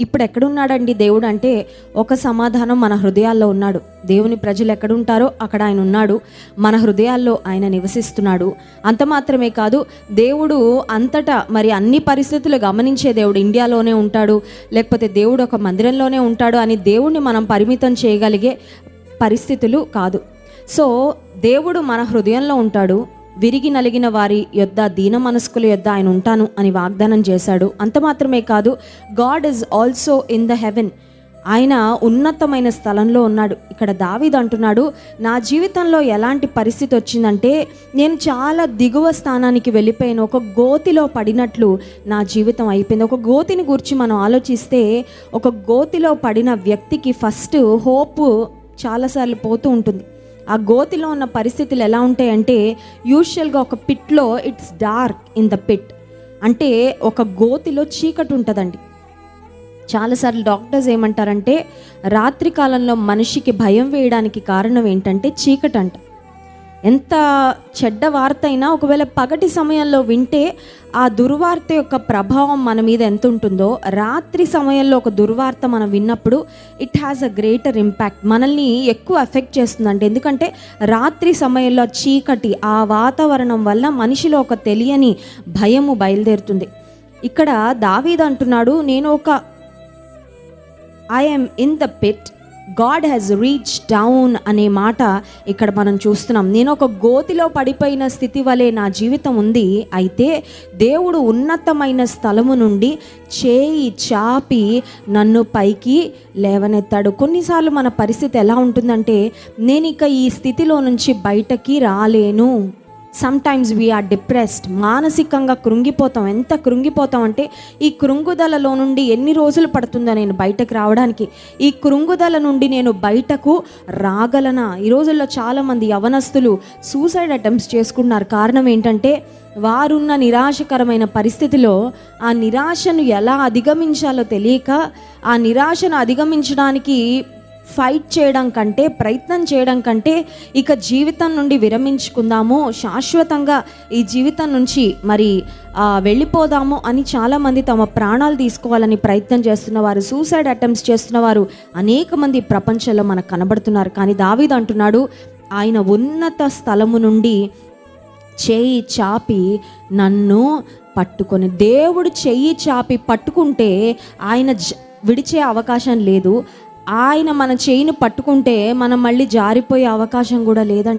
ఇప్పుడు ఎక్కడున్నాడండి దేవుడు అంటే ఒక సమాధానం మన హృదయాల్లో ఉన్నాడు. దేవుని ప్రజలు ఎక్కడుంటారో అక్కడ ఆయన ఉన్నాడు. మన హృదయాల్లో ఆయన నివసిస్తున్నాడు. అంత మాత్రమే కాదు దేవుడు అంతటా మరి అన్ని పరిస్థితులు గమనించే దేవుడు ఇండియాలోనే ఉంటాడు లేకపోతే దేవుడు ఒక మందిరంలోనే ఉంటాడు అని దేవుణ్ణి మనం పరిమితం చేయగలిగే పరిస్థితులు కాదు. సో దేవుడు మన హృదయంలో ఉంటాడు విరిగి నలిగిన వారి యొద్ద దీన మనస్కుల యొద్ద ఆయన ఉంటాను అని వాగ్దానం చేశాడు. అంత మాత్రమే కాదు God is also in the heaven. ఆయన ఉన్నతమైన స్థలంలో ఉన్నాడు. ఇక్కడ దావీద్ అంటున్నాడు నా జీవితంలో ఎలాంటి పరిస్థితి వచ్చిందంటే నేను చాలా దిగువ స్థానానికి వెళ్ళిపోయాను. ఒక గోతిలో పడినట్లు నా జీవితం అయిపోయింది. ఒక గోతిని గురించి మనం ఆలోచిస్తే ఒక గోతిలో పడిన వ్యక్తికి ఫస్ట్ హోప్ చాలాసార్లు పోతూ ఉంటుంది. ఆ గోతిలో ఉన్న పరిస్థితులు ఎలా ఉంటాయంటే యూజువల్గా ఒక పిట్లో it's dark in the pit అంటే ఒక గోతిలో చీకటి ఉంటుందండి. చాలాసార్లు డాక్టర్స్ ఏమంటారంటే రాత్రి కాలంలో మనిషికి భయం వేయడానికి కారణం ఏంటంటే చీకటి అంట ఎంత చెడ్డ వార్త అయినా ఒకవేళ పగటి సమయంలో వింటే ఆ దుర్వార్త యొక్క ప్రభావం మన మీద ఎంత ఉంటుందో రాత్రి సమయంలో ఒక దుర్వార్త మనం విన్నప్పుడు it has a greater impact మనల్ని ఎక్కువ ఎఫెక్ట్ చేస్తుందంటే ఎందుకంటే రాత్రి సమయంలో చీకటి ఆ వాతావరణం వల్ల మనిషిలో ఒక తెలియని భయము బయలుదేరుతుంది. ఇక్కడ దావీద్ అంటున్నాడు నేను ఒక I'm in the pit God has reach down అనే మాట ఇక్కడ మనం చూస్తున్నాం. నేను ఒక గోతిలో పడిపోయిన స్థితి వలె నా జీవితం ఉంది. అయితే దేవుడు ఉన్నతమైన స్థలము నుండి చేయి చాపి నన్ను పైకి లేవనెత్తాడు. కొన్నిసార్లు మన పరిస్థితి ఎలా ఉంటుందంటే నేను ఇక ఈ స్థితిలో నుంచి బయటకి రాలేను. సమ్టైమ్స్ వీఆర్ డిప్రెస్డ్ మానసికంగా కృంగిపోతాం. ఎంత కృంగిపోతాం అంటే ఈ కృంగుదలలో నుండి ఎన్ని రోజులు పడుతుందో నేను బయటకు రావడానికి. ఈ కృంగుదల నుండి నేను బయటకు రాగలనా? ఈ రోజుల్లో చాలామంది యవనస్తులు సూసైడ్ అటెంప్ట్స్ చేసుకుంటున్నారు కారణం ఏంటంటే వారున్న నిరాశకరమైన పరిస్థితిలో ఆ నిరాశను ఎలా అధిగమించాలో తెలియక ఆ నిరాశను అధిగమించడానికి ఫైట్ చేయడం కంటే ప్రయత్నం చేయడం కంటే ఇక జీవితం నుండి విరమించుకుందాము. శాశ్వతంగా ఈ జీవితం నుంచి మరి వెళ్ళిపోదాము అని చాలామంది తమ ప్రాణాలు తీసుకోవాలని ప్రయత్నం చేస్తున్నవారు సూసైడ్ అటెంప్ట్స్ చేస్తున్నవారు అనేక మంది ప్రపంచంలో మనకు కనబడుతున్నారు. కానీ దావీద్ అంటున్నాడు ఆయన ఉన్నత స్థలము నుండి చేయి చాపి నన్ను పట్టుకొని దేవుడు చెయ్యి చాపి పట్టుకుంటే ఆయన విడిచే అవకాశం లేదు. ఆయన మన చేయిని పట్టుకుంటే మనం మళ్ళీ జారిపోయే అవకాశం కూడా లేదంట.